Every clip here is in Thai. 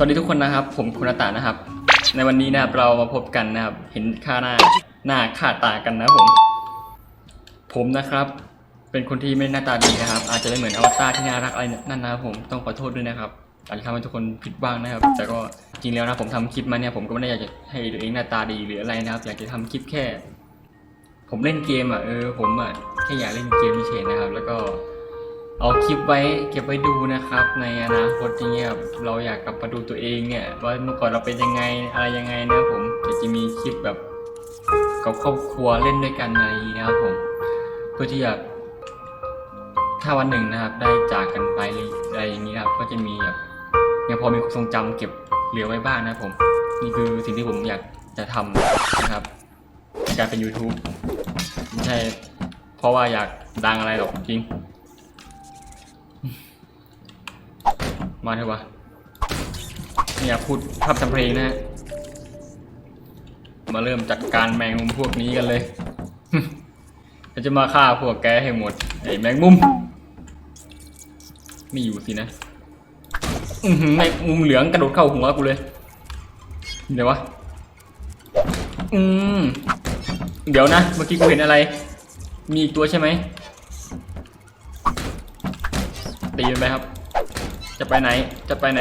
สวัสดีทุกคนนะครับ ผมคุณตานะครับ ในวันนี้นะครับเรามาพบกันนะครับ เห็นค่าหน้าหน้าค่าตากันนะผม ผมนะครับ เป็นคนที่ไม่หน้าตาดีนะครับ อาจจะไม่เหมือนอวตารที่น่ารักอะไรนั่นนะครับผมต้องขอโทษด้วยนะครับอาจจะทำให้ทุกคนผิดบ้างนะครับ แต่ก็จริงแล้วนะผมทำคลิปมาเนี่ยผมก็ไม่ได้อยากจะให้ตัวเองหน้าตาดีหรืออะไรนะครับ อยากจะทำคลิปแค่ ผมเล่นเกมอะเออผมอะแค่อยากเล่นเกมเฉยๆนะครับ แล้วก็ เอาคลิปไว้เก็บไว้ดูนะครับ ในอนาคตอย่างเงี้ยเราอยากกลับมาดูตัวเองเนี่ยว่าเมื่อก่อนเราเป็นยังไงอะไรยังไงนะผมเดี๋ยวจะมีคลิปแบบกับครอบครัวเล่นด้วยกันอะไรอย่างงี้นะครับผมเพื่อที่จะถ้าวันหนึ่งนะครับ ได้จากกันไปอะไรอย่างนี้นะครับ ก็จะมีแบบยังพอมีความทรงจำเก็บเหลือไว้บ้างนะผม นี่คือสิ่งที่ผมอยากจะทำนะครับการเป็น YouTube ไม่ใช่เพราะว่าอยากดังอะไรหรอกจริง มาเถอะวะเนี่ยพูดภาพจำเพลงนะฮะมาเริ่มจัดการแมงมุมพวกนี้กันเลยเราจะมาฆ่าพวกแกให้หมดไอ้แมงมุมไม่อยู่สินะอือหือแมงมุมเหลืองกระโดดเข้าหัวกูเลยเดี๋ยววะอืมเดี๋ยวนะเมื่อกี้กูเห็นอะไร มีอีกตัวใช่ไหมตีมันไปครับ จะไปไหน จะไปไหน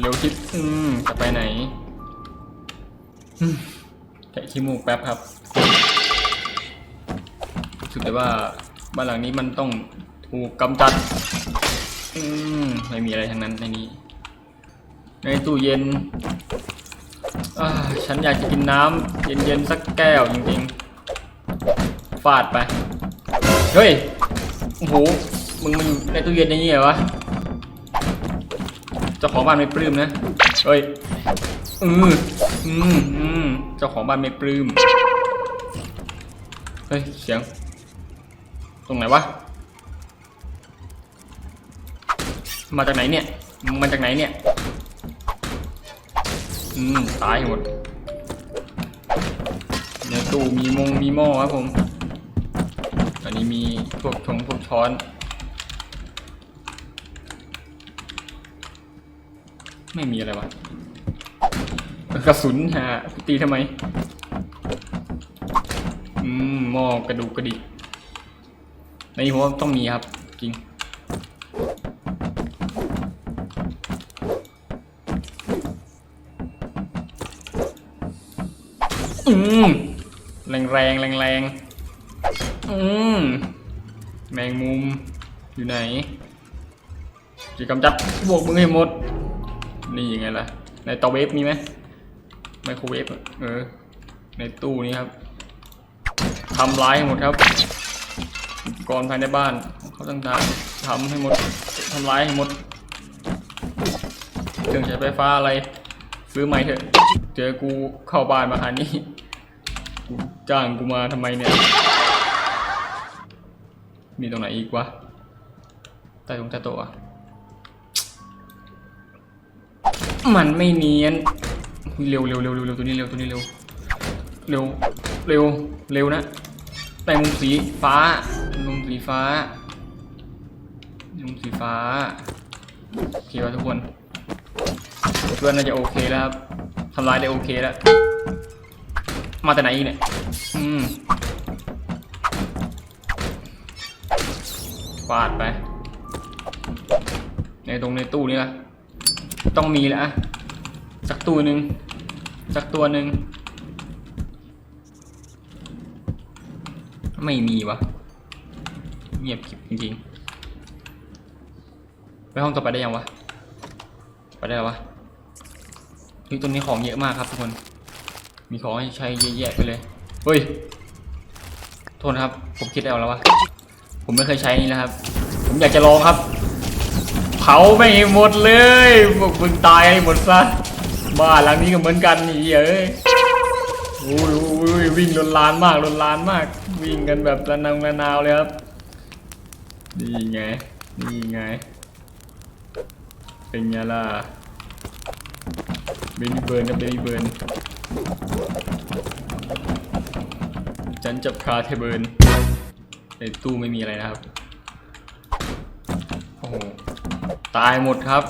เร็วคิดอืมจะไปไหนแกะขี้มูกแป๊บครับรู้สึกเลยว่าบ้านหลังนี้มันต้องถูกกำจัด อืมไม่มีอะไรทั้งนั้นในนี้ ในตู้เย็นฉันอยากจะกินน้ำเย็นๆสักแก้วจริงๆ ฟาดไป เฮ้ย โอ้โห มึงมาอยู่ในตู้เย็นอย่างนี้เหรอวะ จ้าของบ้านไม่ปลื้มนะ เฮ้ย อืมอืมอืมเจ้าของบ้านไม่ปลื้ม เฮ้ย เสียง ตรงไหนวะ มาจากไหนเนี่ย มาจากไหนเนี่ย อืม ตายหมด ในตู้มีมงมีหม้อครับผม อันนี้มีพวกชงพวกช้อน ไม่มีอะไรวะกระสุนฮะตีทำไม อืมหม้อกระดูกกระดิกในนี้ผมว่าต้องมีครับจริงอืมแรงแรงแรงแรงอืมแมงมุมอยู่ไหนจะกำจัดพวกมึงให้หมด นี่ยังไงล่ะ ในเตาเวฟมีไหมไมโครเวฟเออ ในตู้นี้ครับทำร้ายให้หมดครับอุปกรณ์ภายในบ้านเขาต่างๆทำให้หมดทำร้ายให้หมดเครื่องใช้ไฟฟ้าอะไร ซื้อใหม่เถอะ เจอกูเข้าบ้านมาหานี่จ้างกูมาทำไมเนี่ย มีตรงไหนอีกวะใต้ตรงใต้โต๊ะ มันไม่เนียนเร็วเร็วเร็วเร็วเร็วตัวนี้เร็วตัวนี้เร็วเร็วเร็วเร็วนะแปลงมุมสีฟ้า มุมสีฟ้า มุมสีฟ้าโอเควะทุกคนเพื่อนน่าจะโอเคแล้วครับทำลายได้โอเคแล้ว มาแต่ไหนอีกเนี่ยอืมฟาดไป ในตรงในตู้นี่ละ ต้องมีแล้วอะสักตัวหนึ่งสักตัวหนึ่งไม่มีวะเงียบกิบจริงๆไปห้องต่อไปได้ยังวะไปได้แล้ววะเฮ้ยตรงนี้ของเยอะมากครับทุกคน มีของให้ใช้เยอะแยะไปเลยเฮ้ยโทษนะครับ ผมคิดเอาแล้ววะผมไม่เคยใช้นี่นะครับ ผมอยากจะลองครับ เผาไม่หมดเลยพวกมึงตายให้หมดซะบ้านหลังนี้ก็เหมือนกันนี่เอ้ยโอ้ยโอ้ยวิ่งลนลานมากลนลานมาก วิ่งกันแบบระนังระนาวเลยครับนี่ไงนี่ไง เป็นไงล่ะเบบี้เบิร์นกับเบบี้เบิร์นฉันจะพาเธอเบิร์นในตู้ไม่มีอะไรนะครับโอ้โห ตายหมดครับ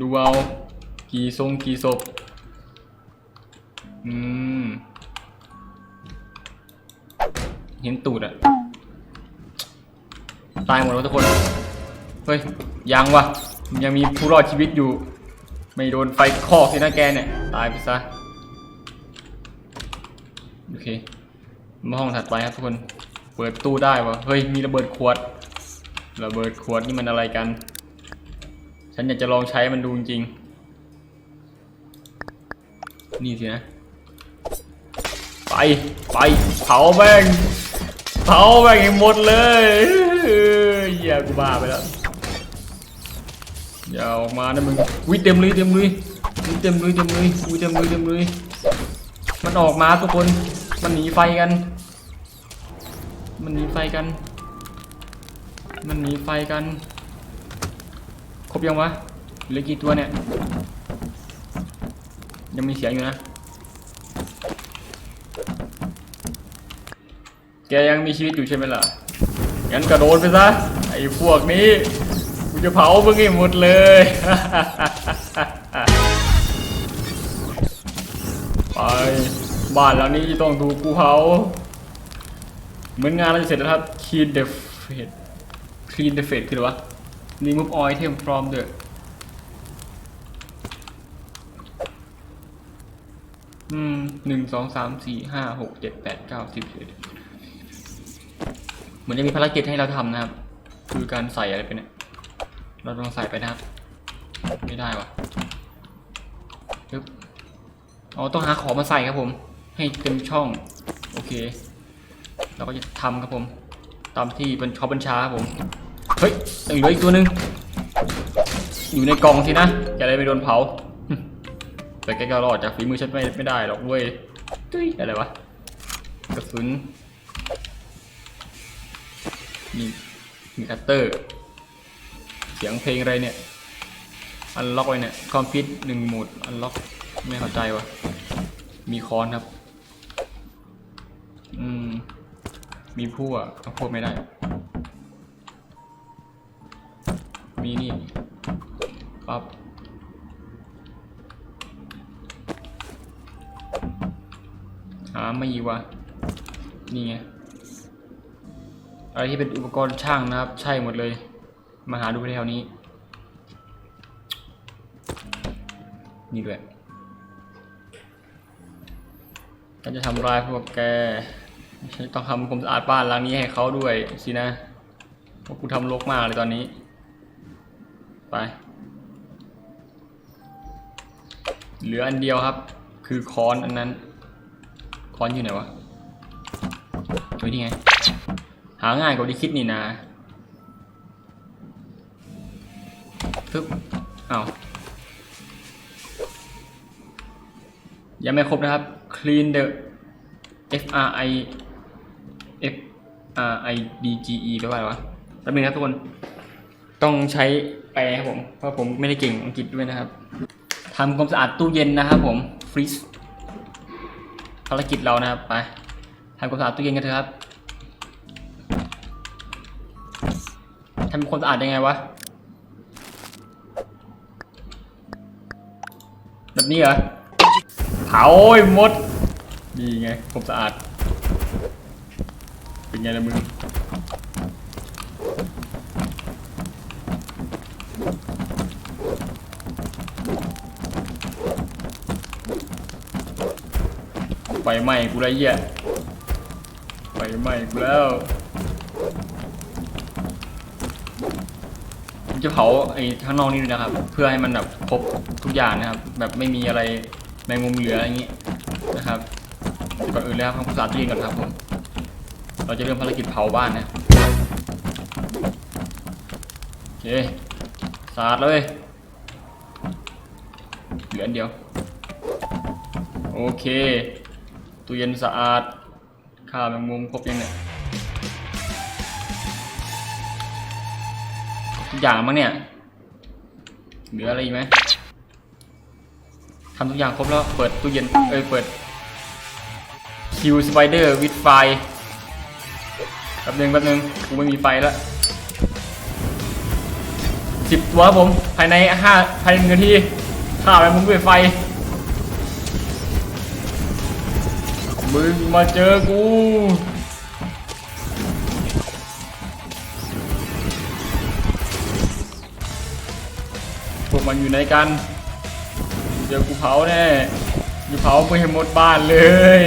ดูเอา กี่ทรงกี่ศพ อืม เห็นตูดอะตายหมดแล้วทุกคน เฮ้ย ยังวะ ยังมีผู้รอดชีวิตอยู่ ไม่โดนไฟคอกสินะแกเนี่ย ตายไปซะ โอเค มาห้องถัดไปครับทุกคน เปิดตู้ได้วะ เฮ้ย มีระเบิดขวด ระเบิดขวดนี่มันอะไรกัน ฉันอยากจะลองใช้มันดูจริงๆนี่สินะ ไปไปเผาแม่งเผาแม่งให้หมดเลยเฮ้ยเหี้ยกูบ้าไปแล้วอย่าออกมานะมึงวิเต็มเลยเต็มเลยวิเต็มเลยเต็มเลยวิเต็มเลยเต็มเลยมันออกมาทุกคนมันหนีไฟกัน มันหนีไฟกัน มันหนีไฟกัน ครบยังวะเหลือกี่ตัวเนี่ย ยังมีเสียงอยู่นะ แกยังมีชีวิตอยู่ใช่ไหมล่ะ งั้นกระโดดไปซะ ไอ้พวกนี้กูจะเผามึงให้หมดเลยไปบ้านหลังนี้ต้องถูกกูเผา เหมือนงานเราจะเสร็จแล้วครับ clean the fate clean the fate คืออะไรวะ remove all item from the อืมหนึ่งสองสามสี่ห้าหกเจ็ดแปดเก้าสิบเอ็ดเหมือนจะมีภารกิจให้เราทำนะครับ คือการใส่อะไรไปเนี่ย เราต้องใส่ไปนะครับ ไม่ได้วะปึ๊บอ๋อต้องหาของมาใส่ครับผม ให้เต็มช่อง โอเค เราก็จะทำครับผม ตามที่เป็นขาบัญชาครับผม เฮ้ยยังเหลืออีกตัวหนึ่งอยู่ในกล่องสินะอย่าอะไรไปโดนเผา แต่แกก็รอดจากฝีมือฉันไม่ไม่ได้หรอกเว้ยตุ้ยอะไรวะกระสุนนี่มีคัตเตอร์ เสียงเพลงอะไรเนี่ย อันล็อกไว้เนี่ย คอมพิวต์หนึ่งโหมดอันล็อกไม่เข้าใจวะมีคอนครับ อืม มีผู้อะเอาพูดไม่ได้ มีนี่ปั๊บหาไม่อีกวะนี่ไงอะไรที่เป็นอุปกรณ์ช่างนะครับ ใช่หมดเลย มาหาดูแถวนี้ นี่ด้วยฉันจะทำลายพวกแกฉันต้องทำความสะอาดบ้านหลังนี้ให้เขาด้วยสินะเพราะกูทำรกมากเลยตอนนี้ ไป เหลืออันเดียวครับ คือค้อนอันนั้น ค้อนอยู่ไหนวะเฮ้ยนี่ไง หาง่ายกว่าที่คิดนี่นะปึ๊บอ้ายังไม่ครบนะครับ clean the F R I F R I D G E แปลว่าอะไรวะแป๊บนึงครับทุกคน ต้องใช้แปลครับผมเพราะผมไม่ได้เก่งอังกฤษด้วยนะครับทำความสะอาดตู้เย็นนะครับผมฟรีซภารกิจเรานะครับไปทำความสะอาดตู้เย็นกันเถอะครับทำความสะอาดยังไงวะแบบนี้เหรอเผาไอ้มดนี่ไงความสะอาดเป็นไงล่ะมึง ไฟไหม้กูแล้วเหี้ยไฟไหม้กูแล้วผมจะเผาไอ้ข้างนอกนี่ด้วยนะครับ เพื่อให้มันแบบครบทุกอย่างนะครับ แบบไม่มีอะไรแมงมุมเหลืออะไรอย่างงี้นะครับก่อนอื่นแล้วทำความสะอาดตู้เย็นก่อนครับผมเราจะเริ่มภารกิจเผาบ้านนะโอเคสาดเลยเหลืออันเดียว โอเค ตู้เย็นสะอาดข้าวแมงมุมครบยังเนี่ยทุกอย่างมั้งเนี่ยเหลืออะไรอีกไหมทำทุกอย่างครบแล้วเปิดตู้เย็นเอ้ยเปิดคิวสไปเดอร์วิดไฟแป๊บนึงแป๊บนึงกูไม่มีไฟแล้วสิบตัวผม ภายในห้าภายในหนึ่งนาทีฆ่าไปมึงด้วยไฟ มึงมาเจอกูพวกมันอยู่ไหนกัน เดี๋ยวกูเผาแน่อยู่เผาไปให้หมดบ้านเลย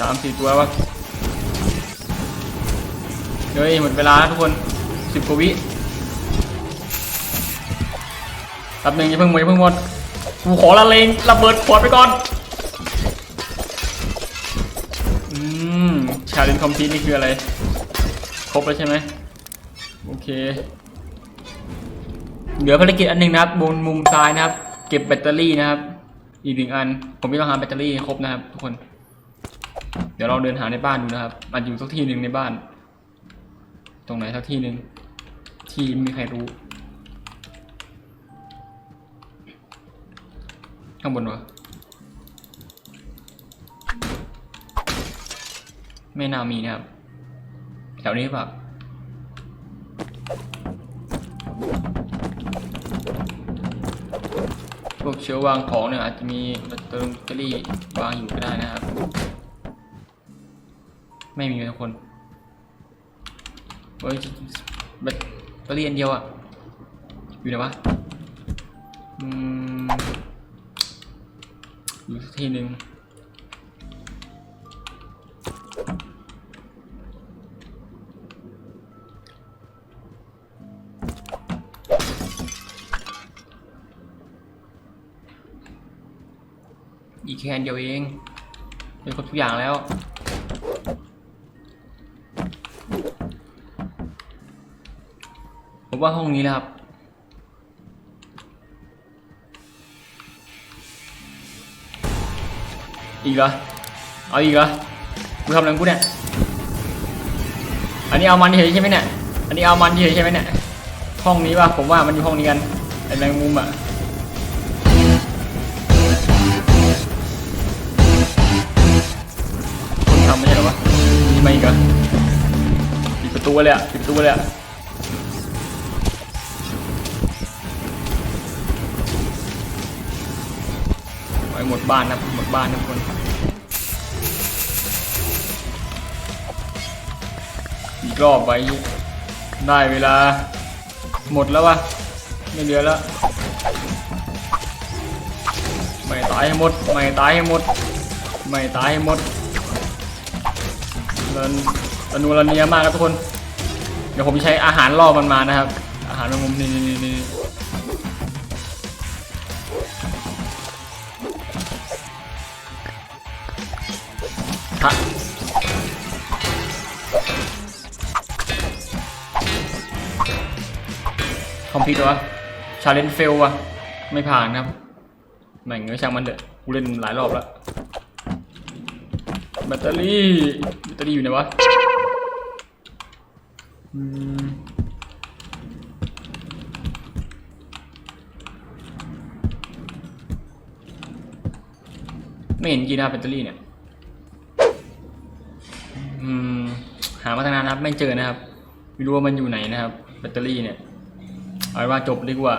สามสี่ตัววะ ฮ้ยหมดเวลาแล้วทุกคนสิบกว่าวิแป๊บหนึงอย่าเพิ่งมดอย่าเพิ่งหมดกูขอละเลงระเบิดขวดไปก่อน อืมชาเลนคอมพิวนี่คืออะไร ครบแล้วใช่ไหมโอเค เหลือภารกิจอันหนึ่งนะครับบนมุมซ้ายนะครับ เก็บแบตเตอรี่นะครับ อีกหนึ่งอัน ผมไม่ต้องหาแบตเตอรี่ครบนะครับทุกคน เดี๋ยวเราเดินหาในบ้านดูนะครับ มันอยู่สักที่หนึ่งในบ้าน รงไหนสักที่หนึ่งที่ไม่มีใครรู้ ข้างบนวะไม่น่ามีนะครับ แถวนี้หรือเปล่าพวกเชื้อวางของเนี่ยอาจจะมีแบตเตอรี่วางอยู่ก็ได้นะครับ ไม่มีทุกคน เฮ้ยแบตเตอรี่อันเดียวอะอยู่ไหนวะอืมอยู่สักที่หนึ่งอีกแค่อันเดียวเองเป็นครบทุกอย่างแล้ว ผมว่าห้องนี้นะครับ อีกเหรอ เอาอีกเหรอ กูทำอะไรกูเนี่ย อันนี้เอามันเฉยใช่ไหมเนี่ย อันนี้เอามันเฉยใช่ไหมเนี่ย ห้องนี้ป่ะ ผมว่ามันอยู่ห้องนี้กัน ไอ้แมงมุมอะคนทำไม่ใช่หรอวะนี่มาอีกเหรอปิดประตูเลยอะปิดประตูเลยอะ หมดบ้านนะหมดบ้านนะทุกคนอีกรอบไปได้เวลา หมดแล้ววะไม่เหลือแล้วไม่ตายให้หมดไม่ตายให้หมดไม่ตายให้หมดเรนตนูรเนียมากครับทุกคน เดี๋ยวผมใช้อาหารล่อมันมานะครับ อาหารแมงมุมนี่นี่นี่ คอมพิวต์วะชาเลนจ์เฟลวะไม่ผ่านครับแม่งเงยช่างมันเถอะกูเล่นหลายรอบแล้วแบตเตอรี่แบตเตอรี่อยู่ไหนวะไม่เห็นกีนะครับแบตเตอรี่เนี่ยอืมหามาตั้งนานนะครับไม่เจอนะครับ ไม่รู้ว่ามันอยู่ไหนนะครับ แบตเตอรี่เนี่ย เอาว่าจบดีกว่า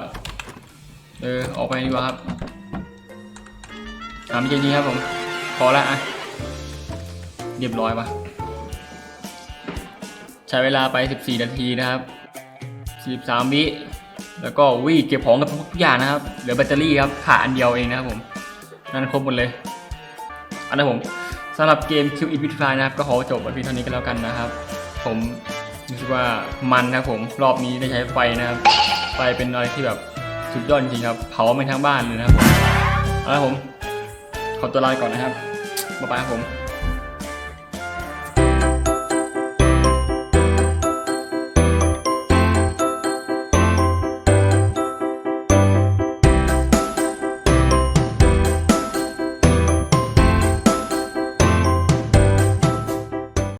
เออ ออกไปดีกว่าครับหาไม่เจอนี้ครับผม พอละอะ เรียบร้อยปะใช้เวลาไป 14 นาทีนะครับ43วิแล้วก็วิเก็บของกับทุกอย่างนะครับ เหลือแบตเตอรี่ครับ ขาอันเดียวเองนะครับผม นั่นครบหมดเลย อันนั้นผมสำหรับเกม Q E p i t f y นะครับ ก็ขอจบไว้เพียงเท่านี้กันแล้วกันนะครับ ผมรู้สึกว่ามันนะครับผม รอบนี้ได้ใช้ไฟนะครับ ฟเป็นอะไรที่แบบสุดยอดจริงครับ เผาไปทั้งบ้านเลยนะครับผมเอาละผม ขอตัวลาไปก่อนนะครับบ๊ายบายครับผม